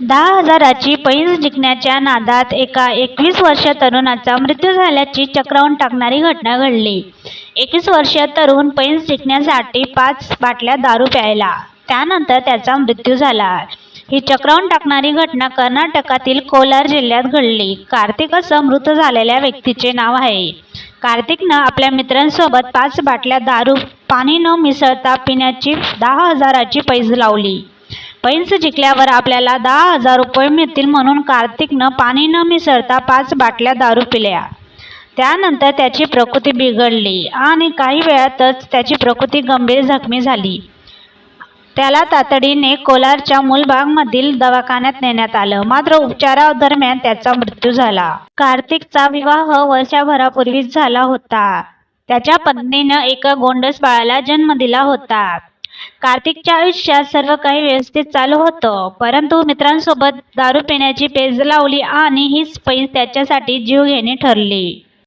दहा हजाराची पैज जिंकण्याच्या नादात एका एकवीस वर्षीय तरुणाचा मृत्यू झाल्याची चक्रावून टाकणारी घटना घडली. एकवीस वर्षीय तरुण पैज जिंकण्यासाठी पाच बाटल्या दारू प्यायला. त्यानंतर त्याचा मृत्यू झाला. ही चक्रावून टाकणारी घटना कर्नाटकातील कोलार जिल्ह्यात घडली. कार्तिक असं मृत झालेल्या व्यक्तीचे नाव आहे. कार्तिकनं आपल्या मित्रांसोबत पाच बाटल्या दारू पाणी न मिसळता पिण्याची दहा हजाराची पैज लावली. पैंस जिंकल्यावर आपल्याला दहा हजार रुपये मिळतील म्हणून कार्तिकनं पाणी न मिसळता पाच बाटल्या दारू पिल्या. त्यानंतर त्याची प्रकृती बिघडली आणि काही वेळातच त्याची प्रकृती गंभीर जखमी झाली. त्याला तातडीने कोलारच्या मूलबागमधील दवाखान्यात नेण्यात आलं. मात्र उपचारादरम्यान त्याचा मृत्यू झाला. कार्तिकचा विवाह वर्षभरापूर्वीच झाला होता. त्याच्या पत्नीनं एका गोंडस बाळाला जन्म दिला होता. कार्तिकच्या आयुष्यात सर्व काही व्यवस्थित चालू होतं. परंतु मित्रांसोबत दारू पिण्याची पेज लावली आणि हीच पैज त्याच्यासाठी जीव घेणे ठरली.